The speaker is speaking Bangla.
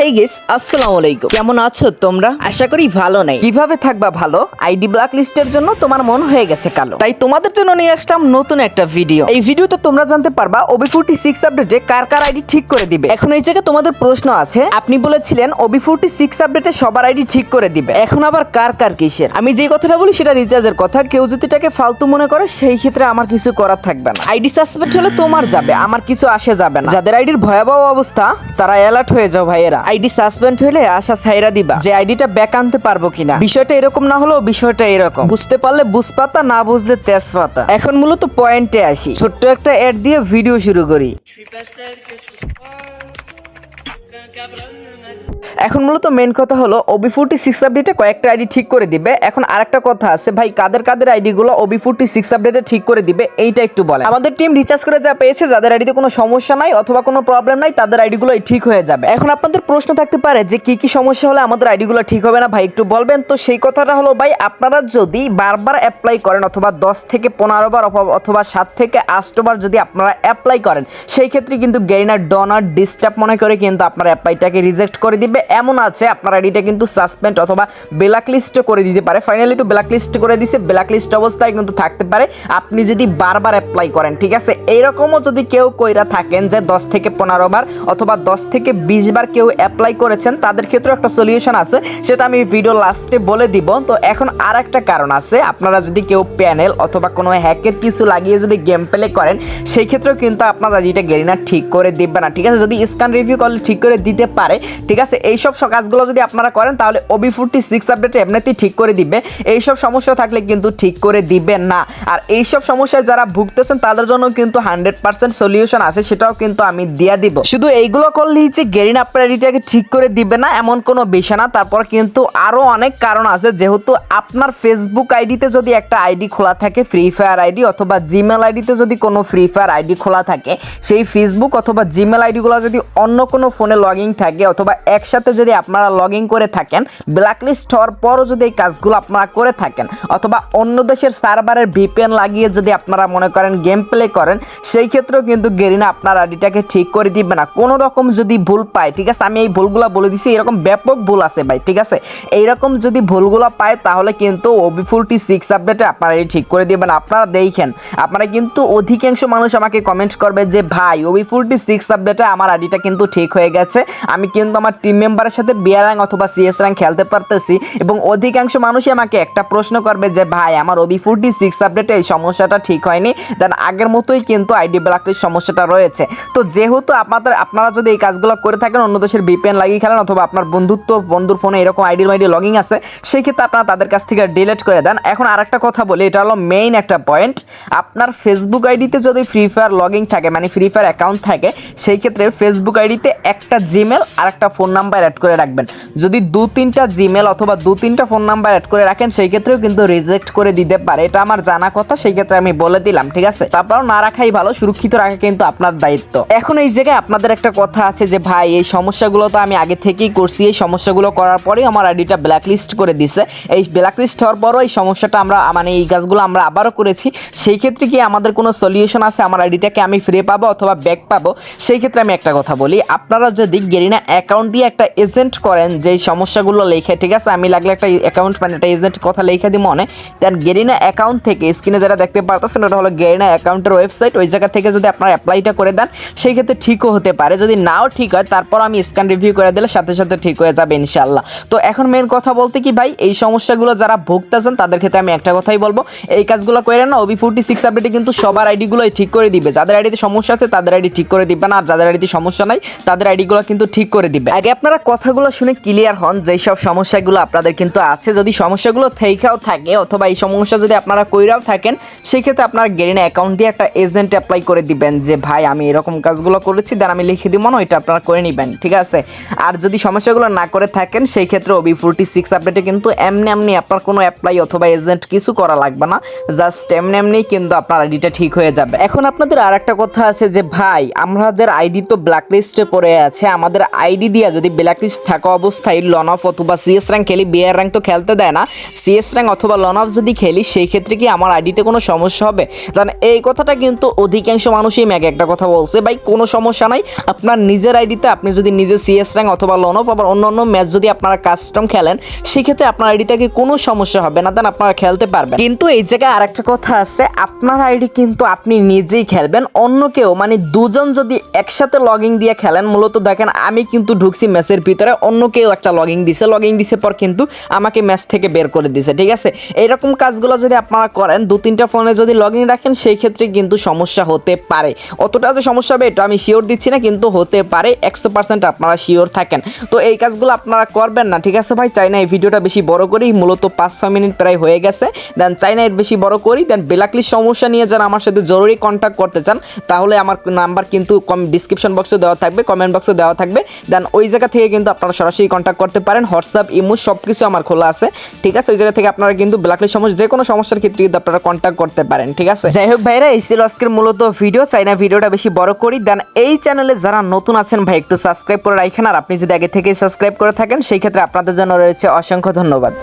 হেই গেস আসসালামু আলাইকুম। কেমন আছো তোমরা? আশা করি ভালো নাই। কীভাবে থাকবা ভালো? আইডি ব্ল্যাক লিস্টের জন্য তোমার মন হয়ে গেছে কালো। তাই তোমাদের জন্য নিয়ে আসলাম নতুন একটা ভিডিও এই ভিডিওতে তোমরা জানতে পারবা ওবি ফোরটি সিক্স আপডেটে কার কার আইডি ঠিক করে দিবে। এখন এই জায়গায় তোমাদের প্রশ্ন আছে, আপনি বলেছিলেন ওবি ফোরটি সিক্স আপডেটে সবার আইডি ঠিক করে দিবে। এখন আবার কার কার কিসের? আমি যে কথাটা বলি সেটা রিচার্জের কথা। কেউ যদি এটাকে ফালতু মনে করে, সেই ক্ষেত্রে আমার কিছু করার থাকবে না। আইডি সাসপেন্ড হলে তোমার যাবে, আমার কিছু আসে যাবে না। যাদের আইডির ভয়াবহ অবস্থা, তারা অ্যালার্ট হয়ে যাও ভাইয়েরা। আইডি সাসপেন্ড হলে আশা ছাইরা দিবা। যে আইডিটা ব্যাক আনতে পারব কিনা। বিষয়টা এরকম না হলেও বিষয়টা এরকম। বুঝতে পারলে বুঝপাতা, না বুঝলে তেজপাতা। এখন মূলত পয়েন্টে আসি। ছোট্ট একটা অ্যাড দিয়ে ভিডিও শুরু করি। এখন মূলত মেন কথা হলো ওবি ফোরটি সিক্স আপডেটে কয়েকটা আইডি ঠিক করে দিবে। এখন আরেকটা কথা আছে, ভাই, কাদের কাদের আইডিগুলো ওবি ফোরটি সিক্স আপডেটে ঠিক করে দিবে, এইটা একটু বলে আমাদের টিম রিচার্জ করে যা পেয়েছে, যাদের আইডিতে কোনো সমস্যা নাই অথবা কোনো প্রবলেম নাই, তাদের আইডি গুলো ঠিক হয়ে যাবে। এখন আপনাদের প্রশ্ন থাকতে পারে যে, কি কি সমস্যা হলে আমাদের আইডিগুলো ঠিক হবে না? ভাই, একটু বলবেন তো, সেই কথাটা হলো, ভাই, আপনারা যদি বারবার অ্যাপ্লাই করেন অথবা দশ থেকে পনেরো বার অথবা- সাত থেকে আটটো বার যদি আপনারা অ্যাপ্লাই করেন, সেই ক্ষেত্রে কিন্তু গেরিনার ডনার ডিস্টার্ব মনে করে কিন্তু আপনার অ্যাপ্লাইটাকে রিজেক্ট করে দিবে। এমন আছে, আপনার আইডিটা কিন্তু সাসপেন্ড অথবা ব্ল্যাক লিস্টে করে দিতে পারে। ফাইনালি তো ব্ল্যাক লিস্ট করে দিছে ব্ল্যাক লিস্ট অবস্থায় কিন্তু থাকতে পারে। আপনি যদি বারবার অ্যাপ্লাই করেন, ঠিক আছে? এইরকমও যদি কেউ কইরা থাকেন যে দশ থেকে পনেরো বার অথবা দশ থেকে বিশ বার কেউ অ্যাপ্লাই করেছেন, তাদের ক্ষেত্রে একটা সলিউশন আছে। সেটা আমি ভিডিও লাস্টে বলে দিব। তো এখন আর একটা কারণ আছে, আপনারা যদি কেউ প্যানেল অথবা কোনো হ্যাকের কিছু লাগিয়ে যদি গেম প্লে করেন, সেই ক্ষেত্রেও কিন্তু আপনার আইডিটা গেরিনা ঠিক করে দিবে না, ঠিক আছে? যদি স্ক্যান রিভিউ করলে ঠিক করে দিতে পারে, ঠিক আছে? এইসব সব কাজগুলো যদি আপনারা করেন, তাহলে ওবি ফোরটি সিক্স আপডেটে এমনিতেই ঠিক করে দিবে। এইসব সমস্যা থাকলে কিন্তু ঠিক করে দিবে না। আর এইসব সমস্যায় যারা ভুগতেছেন, তাদের জন্য কিন্তু হান্ড্রেড পার্সেন্ট সলিউশন আছে, সেটাও কিন্তু আমি দিয়া দিব। শুধু এইগুলো করলেই যে গেরিন আপনার ঠিক করে দিবে না, এমন কোনো বিষয় না। তারপর কিন্তু আরও অনেক কারণ আছে, যেহেতু আপনার ফেসবুক আইডিতে যদি একটা আইডি খোলা থাকে ফ্রি ফায়ার আইডি অথবা জিমেল আইডিতে যদি কোনো ফ্রি ফায়ার আইডি খোলা থাকে, সেই ফেসবুক অথবা জিমেল আইডিগুলো যদি অন্য কোনো ফোনে লগ থাকে, অথবা একসাথে যদি আপনারা লগ ইন করে থাকেন ব্ল্যাকলিস্ট হওয়ার পরও যদি এই কাজগুলো আপনারা করে থাকেন, অথবা অন্য দেশের সার্ভারের ভিপিএন লাগিয়ে যদি আপনারা মনে করেন গেম প্লে করেন, সেই ক্ষেত্রেও কিন্তু গেরিনা আপনার আইডিটাকে ঠিক করে দিবে না। কোনো রকম যদি ভুল পায়, ঠিক আছে? আমি এই ভুলগুলো বলে দিছি, এরকম ব্যাপক ভুল আছে ভাই, ঠিক আছে? এইরকম যদি ভুলগুলো পায়, তাহলে কিন্তু ওবি ফোরটি সিক্স আপডেটে আপনারা এই ঠিক করে দিবেন। আপনারা দেখেন, আপনারা কিন্তু অধিকাংশ মানুষ আমাকে কমেন্ট করবে যে, ভাই ওবি ফোরটি সিক্স আপডেটে আমার আইডিটা কিন্তু ঠিক হয়ে গেছে। আমি কিন্তু আমার টিম মেম্বারের সাথে বিয়ার র্যাঙ্ক অথবা সিএস র্যাঙ্ক খেলতে পারতেছি এবং অধিকাংশ মানুষই আমাকে একটা প্রশ্ন করবে যে, ভাই, আমার ওবি ফোরটি সিক্স আপডেটে এই সমস্যাটা ঠিক হয়নি? দেন আগের মতোই কিন্তু আইডি ব্ল্যাকলিস্ট সমস্যাটা রয়েছে। তো যেহেতু আপনাদের, আপনারা যদি এই কাজগুলো করে থাকেন, অন্য দেশের বিপিএন লাগিয়ে খেলেন অথবা আপনার বন্ধুত্ব, বন্ধুর ফোনে এরকম আইডি মাইডি লগিং আছে সেই ক্ষেত্রে আপনারা তাদের কাছ থেকে ডিলিট করে দেন। এখন আরেকটা কথা বলি, এটা হলো মেইন একটা পয়েন্ট আপনার ফেসবুক আইডিতে যদি ফ্রি ফায়ার লগিং থাকে মানে ফ্রি ফায়ার অ্যাকাউন্ট থাকে, সেই ক্ষেত্রে ফেসবুক আইডিতে একটা জিমেল আর একটা ফোন নাম্বার অ্যাড করে রাখবেন। যদি দু তিনটা জিমেল অথবা দু তিনটা ফোন নাম্বার অ্যাড করে রাখেন, সেই ক্ষেত্রেও কিন্তু রিজেক্ট করে দিতে পারে। এটা আমার জানা কথা, সেই ক্ষেত্রে আমি বলে দিলাম, ঠিক আছে? তারপর না রাখাই ভালো, সুরক্ষিত রাখা কিন্তু আপনার দায়িত্ব। এখন এই জায়গায় আপনাদের একটা কথা আছে যে, ভাই, এই সমস্যাগুলো তো আমি আগে থেকেই করছি। এই সমস্যাগুলো করার পরেই আমার আইডিটা ব্ল্যাকলিস্ট করে দিছে। এই ব্ল্যাকলিস্ট হওয়ার পরও এই সমস্যাটা আমরা মানে এই কাজগুলো আমরা আবারও করেছি। সেই ক্ষেত্রে কি আমাদের কোনো সলিউশন আছে? আমার আইডিটাকে আমি ফিরে পাবো অথবা ব্যাক পাবো? সেই ক্ষেত্রে আমি একটা কথা বলি। আপনারা যদি গেরিনা অ্যাকাউন্ট দিয়ে একটা এজেন্ট করেন যে সমস্যাগুলো লেখে, ঠিক আছে? আমি লাগলে একটা অ্যাকাউন্ট মানে একটা এজেন্ট কথা লেখা দিই মনে। দেন গেরিনা অ্যাকাউন্ট থেকে স্ক্রিনে যারা দেখতে পারতেছেন, ওটা হলো গেরিনা অ্যাকাউন্টের ওয়েবসাইট ওই জায়গা থেকে যদি আপনারা অ্যাপ্লাইটা করে দেন, সেই ক্ষেত্রে ঠিকও হতে পারে। যদি নাও ঠিক হয়, তারপর আমি স্ক্যান রিভিউ করে দিলে সাথে সাথে ঠিক হয়ে যাবে ইনশাল্লাহ তো এখন মেন কথা বলতে কি ভাই, এই সমস্যাগুলো যারা ভুগতেছেন, তাদের ক্ষেত্রে আমি একটা কথাই বলব। এই কাজগুলো করে না, ওবি ফোরটি সিক্স আপডেটে কিন্তু সবার আইডিগুলোই ঠিক করে দিবে। যাদের আইডিতে সমস্যা আছে, তাদের আইডি ঠিক করে দিবে না আর যাদের আইডিতে সমস্যা নাই, তাদের আইডিগুলো কিন্তু ঠিক করে দিবে। আগে আপনারা কথাগুলো শুনে ক্লিয়ার হন যে সব সমস্যাগুলো আপনাদের কিন্তু আছে। যদি সমস্যাগুলো থেকেও থাকে অথবা এই সমস্যা যদি আপনারা কইরাও থাকেন, সেক্ষেত্রে আপনারা গেরিনা অ্যাকাউন্ট দিয়ে একটা এজেন্ট অ্যাপ্লাই করে দিবেন যে, ভাই, আমি এরকম কাজগুলো করেছি, দেন আমি লিখে দিব না, ওইটা আপনারা করে নেবেন। ঠিক আছে? আর যদি সমস্যাগুলো না করে থাকেন সেই ক্ষেত্রে ওবি ফোরটি সিক্স আপডেটে কিন্তু এমনি এমনি আপনার কোনো অ্যাপ্লাই অথবা এজেন্ট কিছু করা লাগবে না। জাস্ট এমনি এমনি কিন্তু আপনার আইডিটা ঠিক হয়ে যাবে। এখন আপনাদের আর একটা কথা আছে যে, ভাই, আমাদের আইডি তো ব্ল্যাক লিস্টে পড়ে আছে। আমাদের আইডি দিয়ে যদি ব্ল্যাকলিস্ট থাকা অবস্থায় লন অফ অথবা সিএস র্যাঙ্ক খেলি বিআর র্যাঙ্ক তো খেলতে দেয় না। সিএস র্যাঙ্ক অথবা লন অফ যদি খেলি, সেই ক্ষেত্রে কি আমার আইডিতে কোনো সমস্যা হবে? কারণ এই কথাটা কিন্তু অধিকাংশ মানুষই ম্যাগ একটা কথা বলছে, ভাই, কোনো সমস্যা নাই। আপনার নিজের আইডিতে আপনি যদি নিজে সিএস র্যাঙ্ক অথবা লন অফ আবার অন্য অন্য ম্যাচ যদি আপনারা কাস্টম খেলেন সেক্ষেত্রে আপনার আইডিতে কি কোনো সমস্যা হবে না? দেন আপনারা খেলতে পারবেন। কিন্তু এই জায়গায় আরেকটা কথা আছে, আপনার আইডি কিন্তু আপনি নিজেই খেলবেন। অন্য কেউ মানে দুজন যদি একসাথে লগিং দিয়ে খেলেন, মূলত দেখেন আমি কিন্তু ঢুকছি ম্যাচের ভিতরে অন্য কেউ একটা লগিং দিছে। লগিং দিছে পর কিন্তু আমাকে ম্যাচ থেকে বের করে দিছে, ঠিক আছে? এইরকম কাজগুলো যদি আপনারা করেন, দু তিনটা ফোনে যদি লগিং রাখেন, সেই ক্ষেত্রে কিন্তু সমস্যা হতে পারে। অতটা যে সমস্যা হবে, এটা আমি শিওর দিচ্ছি না, কিন্তু হতে পারে, একশো পার্সেন্ট আপনারা শিওর থাকেন। তো এই কাজগুলো আপনারা করবেন না, ঠিক আছে ভাই? চাই না এই ভিডিওটা বেশি বড় করি, মূলত পাঁচ ছয় মিনিট প্রায় হয়ে গেছে। দেন চাই না এর বেশি বড় করি দেন বেলাকলির সমস্যা নিয়ে যারা আমার সাথে জরুরি কন্ট্যাক্ট করতে চান, তাহলে আমার নাম্বার কিন্তু কম ডিসক্রিপশন বক্সে দেওয়া থাকবে কমেন্ট বক্সে দেওয়া থাকবে। দেন ওই জায়গা থেকে কিন্তু আপনারা সরাসরি কন্ট্যাক্ট করতে পারেন। হোয়াটসঅ্যাপ ইমো সব কিছু আমার খোলা আছে। ঠিক আছে? ওই জায়গা থেকে আপনারা কিন্তু ব্ল্যাকলিস্ট সমস্যা যে কোনো সমস্যার ক্ষেত্রে কিন্তু আপনারা কন্ট্যাক্ট করতে পারেন। ঠিক আছে? যাই হোক ভাইরা, এই ছিল আজকের মূলত ভিডিও চাই না ভিডিওটা বেশি বড় করি। দেন এই চ্যানেলে যারা নতুন আছেন ভাই, একটু সাবস্ক্রাইব করে রাখেন আর আপনি যদি আগে থেকে সাবস্ক্রাইব করে থাকেন, সেই ক্ষেত্রে আপনাদের জন্য রয়েছে অসংখ্য ধন্যবাদ।